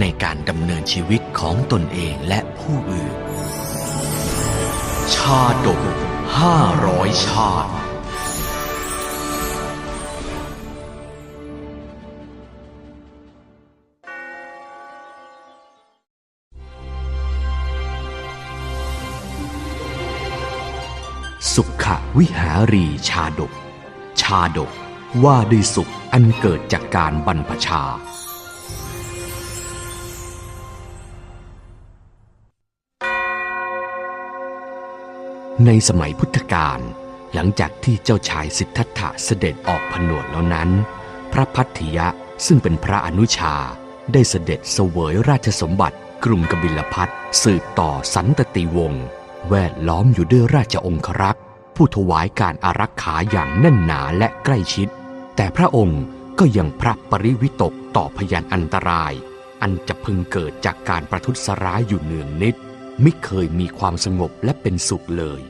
ในการดำเนินชีวิตของตนเองและผู้อื่น ชาดกห้าร้อยชาติสุขวิหารีชาดก ชาดกว่าด้วยสุขอันเกิดจากการบรรพชา ในสมัยพุทธกาลหลังจากที่เจ้าชายสิทธัตถะเสด็จออกผนวดแล้วนั้น พระพัทธิยะซึ่งเป็นพระอนุชา ได้เสด็จเสวยราชสมบัติ กรุงกบิลพัทสืบต่อสันตติวงศ์แวดล้อมอยู่ด้วยราชองครักษ์ผู้ถวายการอารักขาอย่างแน่นหนาและใกล้ชิด แต่พระองค์ก็ยังพระปริวิตกต่อพยานอันตราย อันจะพึงเกิดจากการประทุษร้ายอยู่เนืองนิด ไม่เคยมีความสงบและเป็นสุขเลย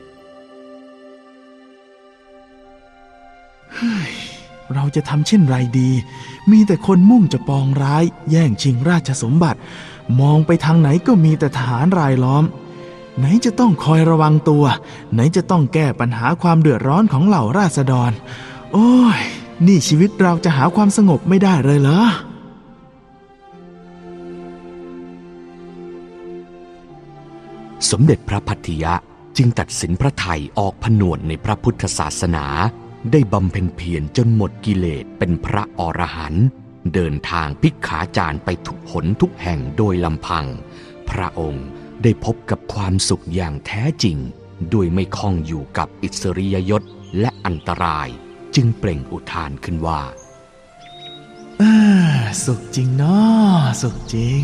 เราจะทำเช่นไรดี มีแต่คนมุ่งจะปองร้าย แย่งชิงราชสมบัติ มองไปทางไหนก็มีแต่ทหารรายล้อม ไหนจะต้องคอยระวังตัว ไหนจะต้องแก้ปัญหาความเดือดร้อนของเหล่าราษฎร โอ้ย นี่ชีวิตเราจะหาความสงบไม่ได้เลยเหรอ สมเด็จพระพัทธิยะจึงตัดสินพระไทยออกผนวดในพระพุทธศาสนา ได้บำเพ็ญเพียรจนหมดกิเลสเป็นพระอรหันต์เดินทางพิกขาจารไปทุกหนทุกแห่งโดยลำพัง พระองค์ได้พบกับความสุขอย่างแท้จริงโดยไม่คล้องอยู่กับอิสริยยศและอันตรายจึงเปล่งอุทานขึ้นว่า สุขจริงเนาะสุขจริง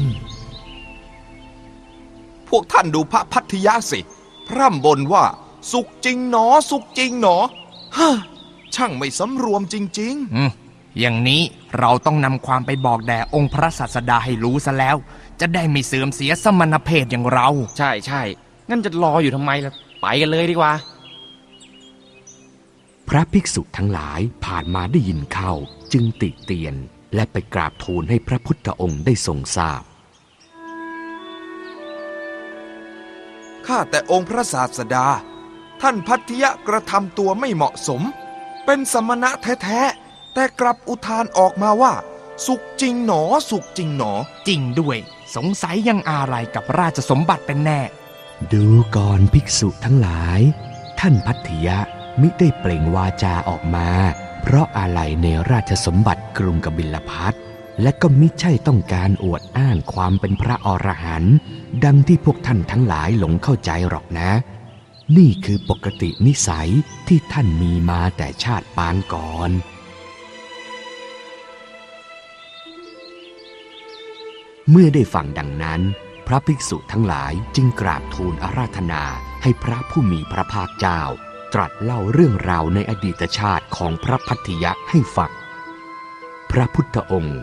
วกท่านดูพระพัทธิยะสิ พร่ำบนว่า สุขจริงหนอ สุขจริงหนอฮะช่างไม่สำรวมจริงอืมอย่างนี้เราต้องนำความไปบอกแด่องค์พระศาสดาให้รู้ซะแล้ว จะได้ไม่เสื่อมเสียสมณเพศอย่างเรา ใช่ใช่งั้นจะรออยู่ทำไมล่ะ ไปกันเลยดีกว่า พระภิกษุทั้งหลายผ่านมาได้ยินเข้าจึงติเตียน และไปกราบทูลให้พระพุทธองค์ได้ทรงทราบ ข้าแต่องค์พระศาสดา ท่านพัทธิยะกระทำตัวไม่เหมาะสม เป็นสมณะแท้ๆ แต่กลับอุทานออกมาว่า สุขจริงหนอสุขจริงหนอ จริงด้วย สงสัยยังอะไรกับราชสมบัติเป็นแน่ ดูก่อนภิกษุทั้งหลาย ท่านพัทธิยะมิได้เปล่งวาจาออกมา เพราะอะไรในราชสมบัติกรุงกบิลพัท และก็มิใช่ต้องการอวดอ้างความเป็นพระอรหันต์ดังที่พวกท่านทั้งหลายหลงเข้าใจหรอกนะ นี่คือปกตินิสัยที่ท่านมีมาแต่ชาติปางก่อนเมื่อได้ฟังดังนั้น พระภิกษุทั้งหลายจึงกราบทูลอาราธนาให้พระผู้มีพระภาคเจ้า ตรัสเล่าเรื่องราวในอดีตชาติของพระพัทธิยะให้ฟัง พระพุทธองค์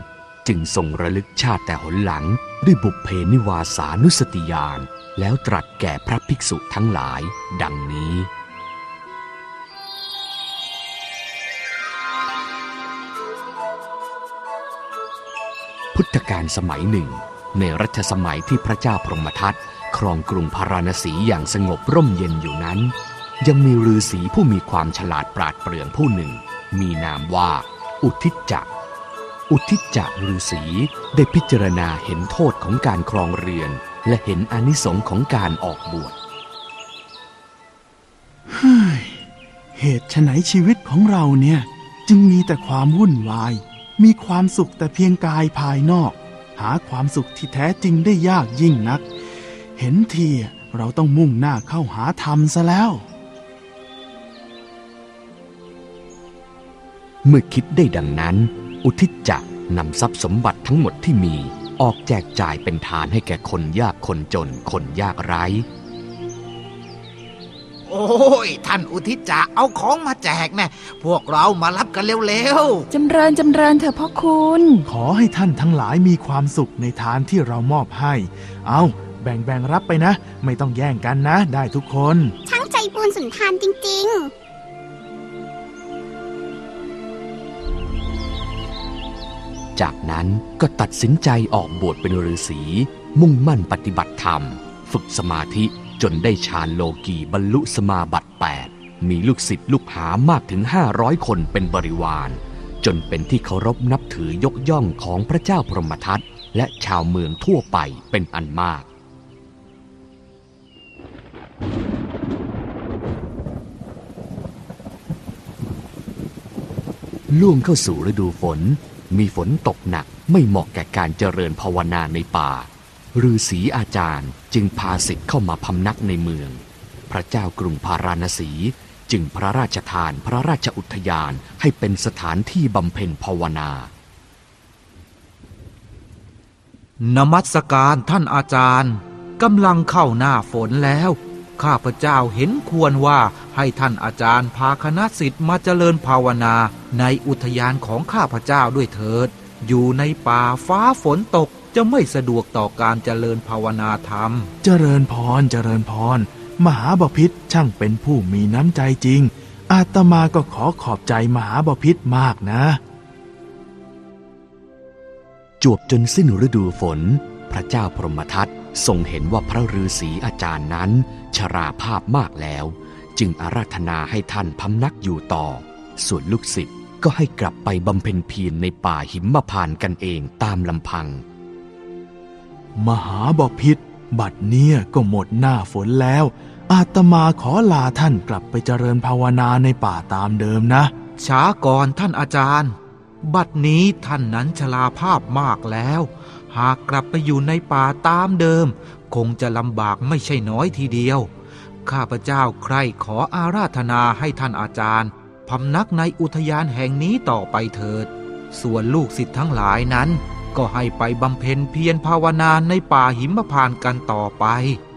จึงทรงระลึกชาติแต่หนหลังด้วยบุพเพนิวาสานุสติญาณแล้วตรัสแก่พระภิกษุทั้งหลาย ดังนี้ พุทธกาลสมัยหนึ่ง ในรัชสมัยที่พระเจ้าพรหมทัตครองกรุงพาราณสีอย่างสงบร่มเย็นอยู่นั้น ยังมีฤาษีผู้มีความฉลาดปราดเปรื่องผู้หนึ่ง มีนามว่า อุทิจจะ อุทิจจะฤาษีได้พิจารณาเห็นโทษของการครองเรือน และเห็นอานิสงส์ของการออกบวชเหตุไฉนชีวิตของเราเนี่ย จึงมีแต่ความวุ่นวาย มีความสุขแต่เพียงกายภายนอก หาความสุขที่แท้จริงได้ยากยิ่งนัก เห็นทีเราต้องมุ่งหน้าเข้าหาธรรมซะแล้ว เมื่อคิดได้ดังนั้น อุทิศจะนำทรัพย์สมบัติทั้งหมดที่มีออกแจกจ่ายเป็นทานให้แก่คนยากคนจนคนยากไร้ โอ้ย ท่านอุทิศจะเอาของมาแจกแน่พวกเรามารับกันเร็วจำเริญจำเริญเถอะพ่อคุณ ขอให้ท่านทั้งหลายมีความสุขในทานที่เรามอบให้ เอาแบ่งแบ่งรับไปนะ ไม่ต้องแย่งกันนะ ได้ทุกคน ช่างใจบุญสุนทานจริง ๆ จากนั้นก็ตัดสินใจออกบวชเป็นฤาษีมุ่งมั่นปฏิบัติธรรม ฝึกสมาธิจนได้ฌานโลกีบรรลุสมาบัติ8มีลูกศิษย์ลูกหามากถึง 500 คนเป็นบริวาร จนเป็นที่เคารพนับถือยกย่องของพระเจ้าพรหมทัตและชาวเมืองทั่วไปเป็นอันมาก ล่วงเข้าสู่ฤดูฝน มีฝนตกหนักไม่เหมาะแก่การเจริญภาวนาในป่าฤาษีอาจารย์จึงพาสิทธิ์เข้ามาพำนักในเมือง พระเจ้ากรุงพาราณสีจึงพระราชทานพระราชอุทยานให้เป็นสถานที่บำเพ็ญภาวนา นมัสการท่านอาจารย์กำลังเข้าหน้าฝนแล้ว ข้าพเจ้าเห็นควรว่าให้ท่านอาจารย์พาคณะสิทธิ์มาเจริญภาวนาในอุทยานของข้าพเจ้าด้วยเถิด อยู่ในป่าฟ้าฝนตกจะไม่สะดวกต่อการเจริญภาวนาธรรม เจริญพรเจริญพร มหาบพิษช่างเป็นผู้มีน้ำใจจริง อาตมาก็ขอขอบใจมหาบพิษมากนะ จวบจนสิ้นฤดูฝน พระเจ้าพรหมทัต ทรงเห็นว่าพระฤาษีอาจารย์นั้น ชราภาพมากแล้ว จึงอาราธนาให้ท่านพำนักอยู่ต่อ ส่วนลูกศิษย์ก็ให้กลับไปบำเพ็ญเพียรในป่าหิมพานต์กันเองตามลำพัง มหาบพิษบัดเนี่ยก็หมดหน้าฝนแล้ว อาตมาขอลาท่านกลับไปเจริญภาวนาในป่าตามเดิมนะช้าก่อนท่านอาจารย์ บัดนี้ท่านนั้นชราภาพมากแล้ว หากกลับไปอยู่ในป่าตามเดิม คงจะลำบากไม่ใช่น้อยทีเดียว ข้าพเจ้าใครขออาราธนาให้ท่านอาจารย์พำนักในอุทยานแห่งนี้ต่อไปเถิด ส่วนลูกศิษย์ทั้งหลายนั้น ก็ให้ไปบำเพ็ญเพียรภาวนาในป่าหิมพานกันต่อไป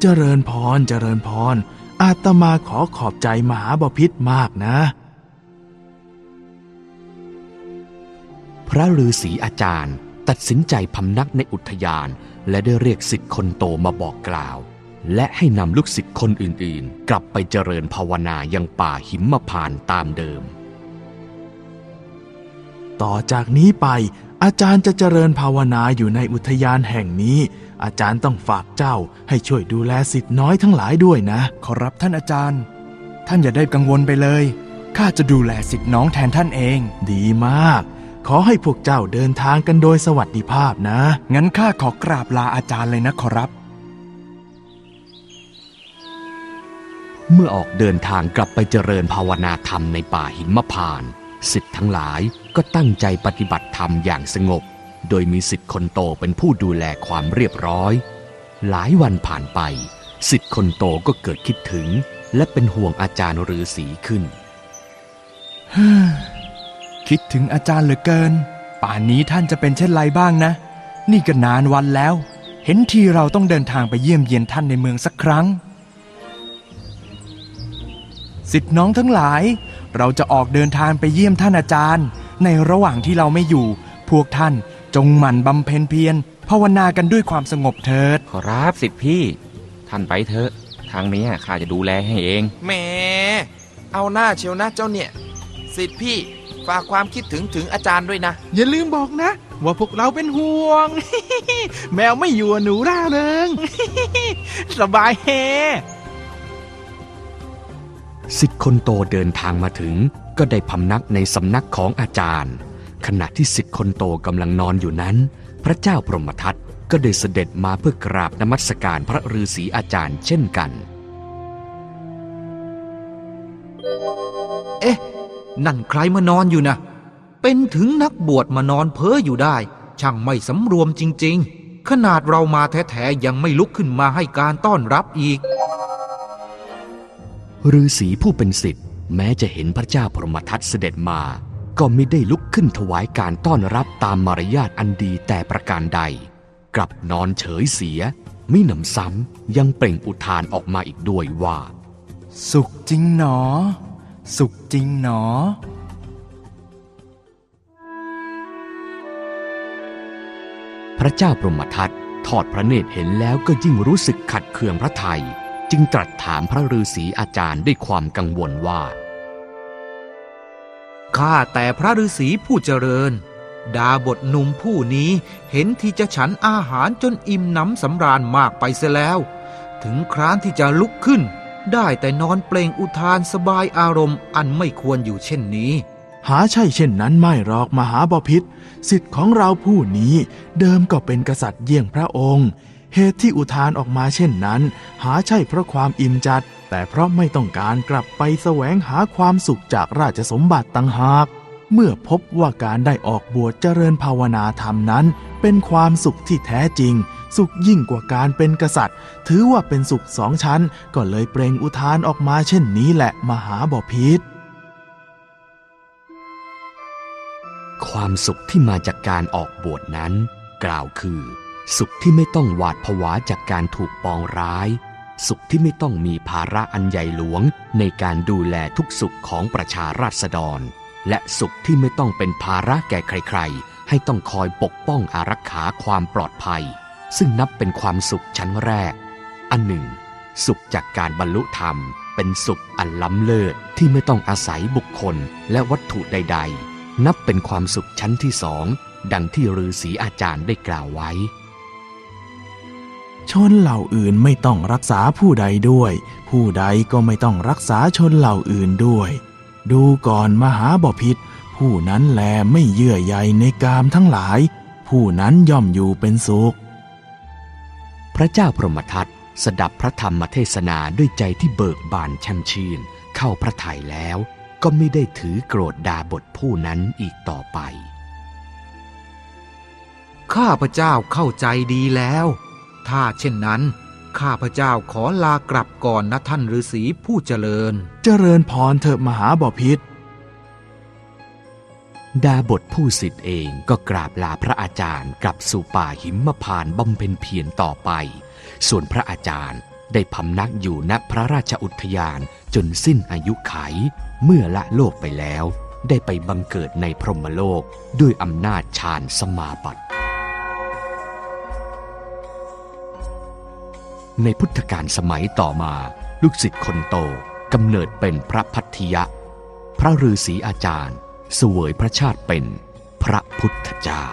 เจริญพรเจริญพร อาตมาขอขอบใจมหาบพิษมากนะ พระฤาษีอาจารย์ ตัดสินใจพำนักในอุทยาน และได้เรียกสิทธิ์คนโตมาบอกกล่าว และให้นำลูกศิษย์คนอื่นๆ กลับไปเจริญภาวนายังป่าหิมพานต์ตามเดิม ต่อจากนี้ไปอาจารย์จะเจริญภาวนาอยู่ในอุทยานแห่งนี้ อาจารย์ต้องฝากเจ้าให้ช่วยดูแลสิทธิ์น้อยทั้งหลายด้วยนะ ขอรับท่านอาจารย์ ท่านอย่าได้กังวลไปเลย ข้าจะดูแลสิทธิ์น้องแทนท่านเอง ดีมาก ขอให้พวกเจ้าเดินทางกันโดยสวัสดิภาพนะ งั้นข้าขอกราบลาอาจารย์เลยนะขอรับ เมื่อออกเดินทางกลับไปเจริญภาวนาธรรมในป่าหิมพานต์สิทธิ์ทั้งหลายก็ตั้งใจปฏิบัติธรรมอย่างสงบ โดยมีสิทธิ์คนโตเป็นผู้ดูแลความเรียบร้อย หลายวันผ่านไป สิทธิ์คนโตก็เกิดคิดถึง และเป็นห่วงอาจารย์ฤาษีขึ้น คิดถึงอาจารย์เหลือเกิน ป่านนี้ท่านจะเป็นเช่นไรบ้างนะ นี่ก็นานวันแล้ว เห็นทีเราต้องเดินทางไปเยี่ยมเยียนท่านในเมืองสักครั้งสิทธิ์น้องทั้งหลาย เราจะออกเดินทางไปเยี่ยมท่านอาจารย์ ในระหว่างที่เราไม่อยู่ พวกท่านจงหมั่นบำเพ็ญเพียรภาวนากันด้วยความสงบเถิด ขอรับสิทธิพี่ ท่านไปเถอะ ทางนี้ข้าจะดูแลให้เอง แหม เอาหน้าเชียวนะเจ้าเนี่ย สิทธิ์พี่ ฝากความคิดถึงถึงอาจารย์ด้วยนะ อย่าลืมบอกนะ ว่าพวกเราเป็นห่วง แมวไม่อยู่หนูร่าเริง สบายแฮสิทธิ์คนโตเดินทางมาถึง ก็ได้พำนักในสำนักของอาจารย์ ขณะที่สิทธิ์คนโตกำลังนอนอยู่นั้น พระเจ้าพรหมทัตก็ได้เสด็จมาเพื่อกราบนมัสการพระฤาษีอาจารย์เช่นกัน นั่นใครมานอนอยู่นะ เป็นถึงนักบวชมานอนเพ้ออยู่ได้ ช่างไม่สำรวมจริง ๆ ขนาดเรามาแท้ๆยังไม่ลุกขึ้นมาให้การต้อนรับอีกฤาษีผู้เป็นสิทธิ์แม้จะเห็นพระเจ้าพรหมทัตเสด็จมา ก็ไม่ได้ลุกขึ้นถวายการต้อนรับตามมารยาทอันดีแต่ประการใด กลับนอนเฉยเสียมิหนำซ้ำยังเปล่งอุทานออกมาอีกด้วยว่า สุขจริงหนอ สุขจริงหนอ พระเจ้าพรหมทัตทอดพระเนตรเห็นแล้วก็ยิ่งรู้สึกขัดเคืองพระไทย จึงตรัสถามพระฤาษีอาจารย์ด้วยความกังวลว่า ข้าแต่พระฤาษีผู้เจริญ ดาบทหนุ่มผู้นี้เห็นที่จะฉันอาหารจนอิ่มน้ำสำราญมากไปเสียแล้ว ถึงครานที่จะลุกขึ้น ได้แต่นอนเปล่งอุทานสบายอารมณ์อันไม่ควรอยู่เช่นนี้ หาใช่เช่นนั้นไม่หรอกมหาบพิษสิทธิ์ของเราผู้นี้เดิมก็เป็นกษัตริย์เยี่ยงพระองค์ เหตุที่อุทานออกมาเช่นนั้น หาใช่เพราะความอิ่มจัด แต่เพราะไม่ต้องการกลับไปแสวงหาความสุขจากราชสมบัติต่างหาก เมื่อพบว่าการได้ออกบวชเจริญภาวนาธรรมนั้น เป็นความสุขที่แท้จริง สุขยิ่งกว่าการเป็นกษัตริย์ ถือว่าเป็นสุขสองชั้น ก็เลยเปล่งอุทานออกมาเช่นนี้แหละมหาบพิษความสุขที่มาจากการออกบวชนั้น กล่าวคือ สุขที่ไม่ต้องหวาดผวาจากการถูกปองร้าย สุขที่ไม่ต้องมีภาระอันใหญ่หลวงในการดูแลทุกสุขของประชาราษฎร และสุขที่ไม่ต้องเป็นภาระแก่ใครๆ ให้ต้องคอยปกป้องอารักขาความปลอดภัย ซึ่งนับเป็นความสุขชั้นแรก อันหนึ่ง สุขจากการบรรลุธรรม เป็นสุขอันล้ำเลิศที่ไม่ต้องอาศัยบุคคลและวัตถุใด ๆ นับเป็นความสุขชั้นที่สอง ดังที่ฤาษีอาจารย์ได้กล่าวไว้ ชนเหล่าอื่นไม่ต้องรักษาผู้ใดด้วย ผู้ใดก็ไม่ต้องรักษาชนเหล่าอื่นด้วย ดูก่อนมหาบพิษ ผู้นั้นแลไม่เยื่อใยในกามทั้งหลาย ผู้นั้นย่อมอยู่เป็นสุข พระเจ้าพรหมทัตสดับพระธรรมเทศนาด้วยใจที่เบิกบานแช่มชื่น เข้าพระทัยแล้ว ก็ไม่ได้ถือโกรธดาบทผู้นั้นอีกต่อไป ข้าพเจ้าเข้าใจดีแล้ว ถ้าเช่นนั้น ข้าพเจ้าขอลากลับก่อนนะท่านฤาษีผู้เจริญ เจริญพรเถอะมหาบพิษ ดาบทผู้สิทธิ์เองก็กราบลาพระอาจารย์กลับสู่ป่าหิมพานบำเพ็ญเพียรต่อไป ส่วนพระอาจารย์ได้พำนักอยู่ณพระราชอุทยานจนสิ้นอายุไข เมื่อละโลกไปแล้ว ได้ไปบังเกิดในพรหมโลกด้วยอำนาจฌานสมาบัติ ในพุทธกาลสมัยต่อมา ลูกศิษย์คนโตกำเนิดเป็นพระพัทธิยะ พระฤาษีอาจารย์ สวยพระชาติเป็นพระพุทธเจ้า